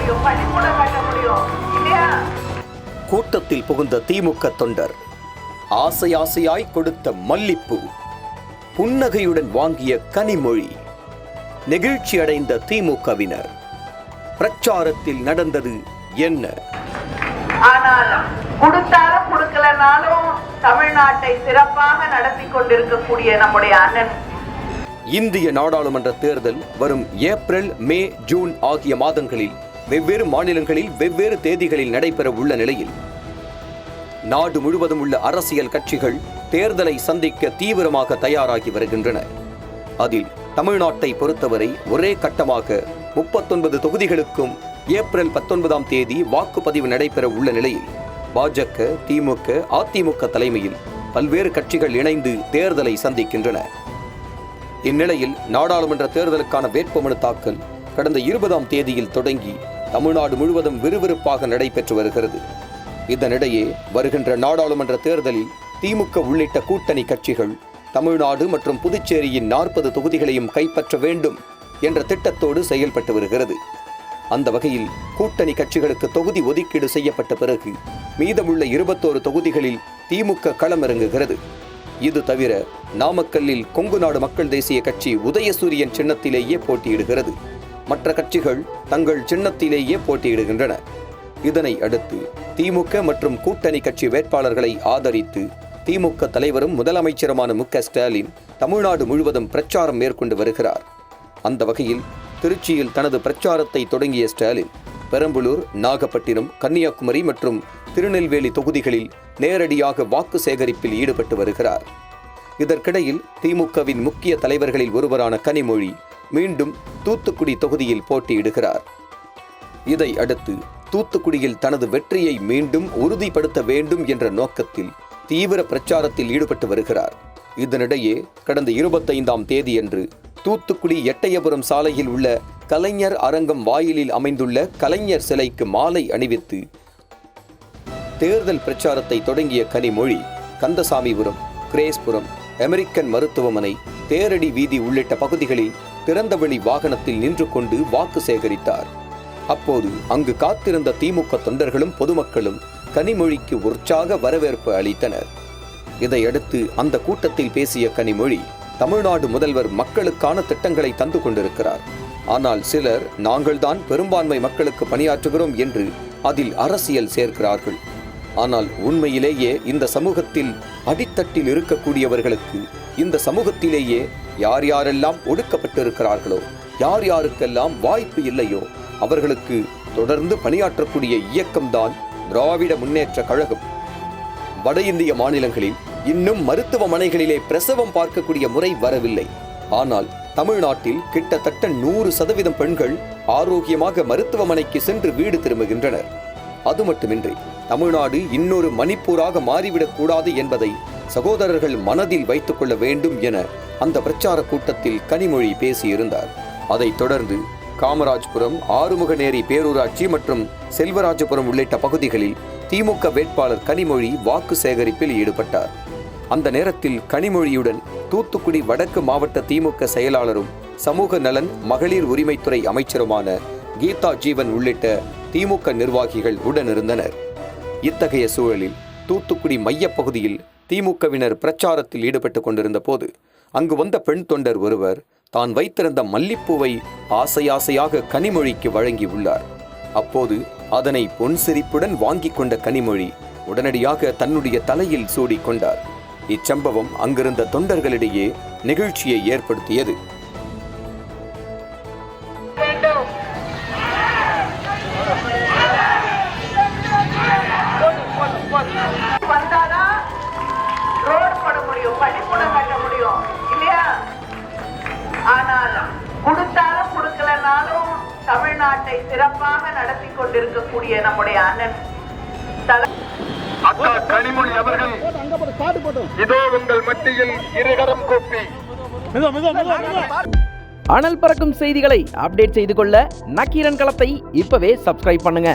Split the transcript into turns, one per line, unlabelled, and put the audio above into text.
முடியும் பள்ளிக்கூடம் கட்ட முடியும் இல்லையா? கூட்டத்தில் புகுந்த திமுக தொண்டர் ஆசை ஆசையாய் கொடுத்த மல்லிப்பூ புன்னகையுடன் வாங்கிய கனிமொழி நெகிழ்ச்சி அடைந்த திமுகவினர். பிரச்சாரத்தில் நடந்தது என்ன?
கொடுத்தாலும் கொடுக்கலனாலும் தமிழ்நாட்டை சிறப்பாக நடத்தி கொண்டிருக்கக்கூடிய நம்முடைய அண்ணன்.
இந்திய நாடாளுமன்ற தேர்தல் வரும் ஏப்ரல் மே ஜூன் ஆகிய மாதங்களில் வெவ்வேறு மாநிலங்களில் வெவ்வேறு தேதிகளில் நடைபெற உள்ள நிலையில் நாடு முழுவதும் உள்ள அரசியல் கட்சிகள் தேர்தலை சந்திக்க தீவிரமாக தயாராகி வருகின்றன. அதில் தமிழ்நாட்டை பொறுத்தவரை ஒரே கட்டமாக முப்பத்தொன்பது தொகுதிகளுக்கும் ஏப்ரல் பத்தொன்பதாம் தேதி வாக்குப்பதிவு நடைபெற உள்ள நிலையில் பாஜக திமுக அதிமுக தலைமையில் பல்வேறு கட்சிகள் இணைந்து தேர்தலை சந்திக்கின்றன. இந்நிலையில் நாடாளுமன்ற தேர்தலுக்கான வேட்புமனு தாக்கல் கடந்த இருபதாம் தேதியில் தொடங்கி தமிழ்நாடு முழுவதும் விறுவிறுப்பாக நடைபெற்று வருகிறது. இதனிடையே வருகின்ற நாடாளுமன்ற தேர்தலில் திமுக உள்ளிட்ட கூட்டணி கட்சிகள் தமிழ்நாடு மற்றும் புதுச்சேரியின் நாற்பது தொகுதிகளையும் கைப்பற்ற வேண்டும் என்ற திட்டத்தோடு செயல்பட்டு வருகிறது. அந்த வகையில் கூட்டணி கட்சிகளுக்கு தொகுதி ஒதுக்கீடு செய்யப்பட்ட பிறகு மீதமுள்ள இருபத்தோரு தொகுதிகளில் திமுக களமிறங்குகிறது. இது தவிர நாமக்கல்லில் கொங்கு நாடு மக்கள் தேசிய கட்சி உதயசூரியன் சின்னத்திலேயே போட்டியிடுகிறது. மற்ற கட்சிகள் தங்கள் சின்னத்திலேயே போட்டியிடுகின்றன. இதனை அடுத்து திமுக மற்றும் கூட்டணி கட்சி வேட்பாளர்களை ஆதரித்து திமுக தலைவரும் முதலமைச்சருமான மு ஸ்டாலின் தமிழ்நாடு முழுவதும் பிரச்சாரம் மேற்கொண்டு வருகிறார். அந்த வகையில் திருச்சியில் தனது பிரச்சாரத்தை தொடங்கிய ஸ்டாலின் பெரம்பலூர் நாகப்பட்டினம் கன்னியாகுமரி மற்றும் திருநெல்வேலி தொகுதிகளில் நேரடியாக வாக்கு சேகரிப்பில் ஈடுபட்டு வருகிறார். இதற்கிடையில் திமுகவின் முக்கிய தலைவர்களில் ஒருவரான கனிமொழி மீண்டும் தூத்துக்குடி தொகுதியில் போட்டியிடுகிறார். இதை அடுத்து தூத்துக்குடியில் தனது வெற்றியை மீண்டும் உறுதிப்படுத்த வேண்டும் என்ற நோக்கத்தில் தீவிர பிரச்சாரத்தில் ஈடுபட்டு வருகிறார். இதனிடையே கடந்த இருபத்தைந்தாம் தேதியன்று தூத்துக்குடி எட்டயபுரம் சாலையில் உள்ள கலைஞர் அரங்கம் வாயிலில் அமைந்துள்ள கலைஞர் சிலைக்கு மாலை அணிவித்து தேர்தல் பிரச்சாரத்தை தொடங்கிய கனிமொழி கந்தசாமிபுரம் கிரேஸ்புரம் அமெரிக்கன் மருத்துவமனை தேரடி வீதி உள்ளிட்ட பகுதிகளில் திறந்தவெளி வாகனத்தில் நின்று கொண்டு வாக்கு சேகரித்தார். அப்போது அங்கு காத்திருந்த திமுக தொண்டர்களும் பொதுமக்களும் கனிமொழிக்கு உற்சாக வரவேற்பு அளித்தனர். இதையடுத்து அந்த கூட்டத்தில் பேசிய கனிமொழி தமிழ்நாடு முதல்வர் மக்களுக்கான திட்டங்களை தந்து கொண்டிருக்கிறார். ஆனால் சிலர் நாங்கள்தான் பெரும்பான்மை மக்களுக்கு பணியாற்றுகிறோம் என்று அதில் அரசியல் சேர்க்கிறார்கள். ஆனால் உண்மையிலேயே இந்த சமூகத்தில் அடித்தட்டில் இருக்கக்கூடியவர்களுக்கு இந்த சமூகத்திலேயே யார் யாரெல்லாம் ஒடுக்கப்பட்டிருக்கிறார்களோ யார் யாருக்கெல்லாம் வாய்ப்பு இல்லையோ அவர்களுக்கு தொடர்ந்து பணியாற்றக்கூடிய இயக்கம்தான் திராவிட முன்னேற்ற கழகம். வட இந்திய மாநிலங்களில் இன்னும் மருத்துவமனைகளிலே பிரசவம் பார்க்கக்கூடிய முறை வரவில்லை. ஆனால் தமிழ்நாட்டில் கிட்டத்தட்ட நூறு சதவீதம் பெண்கள் ஆரோக்கியமாக மருத்துவமனைக்கு சென்று வீடு திரும்புகின்றனர். அது மட்டுமின்றி தமிழ்நாடு இன்னொரு மணிப்பூராக மாறிவிடக் கூடாது என்பதை சகோதரர்கள் மனதில் வைத்துக் கொள்ள வேண்டும் என அந்த பிரச்சார கூட்டத்தில் கனிமொழி பேசியிருந்தார். அதைத் தொடர்ந்து காமராஜ்புரம் ஆறுமுகநேரி பேரூராட்சி மற்றும் செல்வராஜபுரம் உள்ளிட்ட பகுதிகளில் திமுக வேட்பாளர் கனிமொழி வாக்கு சேகரிப்பில் ஈடுபட்டார். அந்த நேரத்தில் கனிமொழியுடன் தூத்துக்குடி வடக்கு மாவட்ட திமுக செயலாளரும் சமூக நலன் மகளிர் உரிமைத்துறை அமைச்சருமான கீதா ஜீவன் உள்ளிட்ட திமுக நிர்வாகிகள் உடனிருந்தனர். இத்தகைய சூழலில் தூத்துக்குடி மையப்பகுதியில் திமுகவினர் பிரச்சாரத்தில் ஈடுபட்டு கொண்டிருந்த போது அங்கு வந்த பெண் தொண்டர் ஒருவர் தான் வைத்திருந்த மல்லிப்பூவை ஆசையாசையாக கனிமொழிக்கு கனிமொழிக்கு வழங்கியுள்ளார். அப்போது அதனை பொன் சிரிப்புடன் வாங்கி கொண்ட கனிமொழி உடனடியாக தன்னுடைய தலையில் சூடிக்கொண்டார் இச்சம்பவம் அங்கிருந்த தொண்டர்களிடையே நெகிழ்ச்சியை ஏற்படுத்தியது.
வந்தாதான் முடியும் பள்ளிக்கூடம் கட்ட முடியும் இல்லையா? ஆனாலும் கொடுத்தாலும் கொடுக்கலனாலும் தமிழ்நாட்டை சிறப்பாக நடத்தி கொண்டிருக்கக்கூடிய நம்முடைய அண்ணன் தலை
அக்கா கனிமொழி அவர்கள் இதோ உங்கள் மத்தியில் இருகரம் கூப்பி.
அனல் பறக்கும் செய்திகளை அப்டேட் செய்து கொள்ள நக்கீரன் களத்தை இப்பவே சப்ஸ்கிரைப் பண்ணுங்க.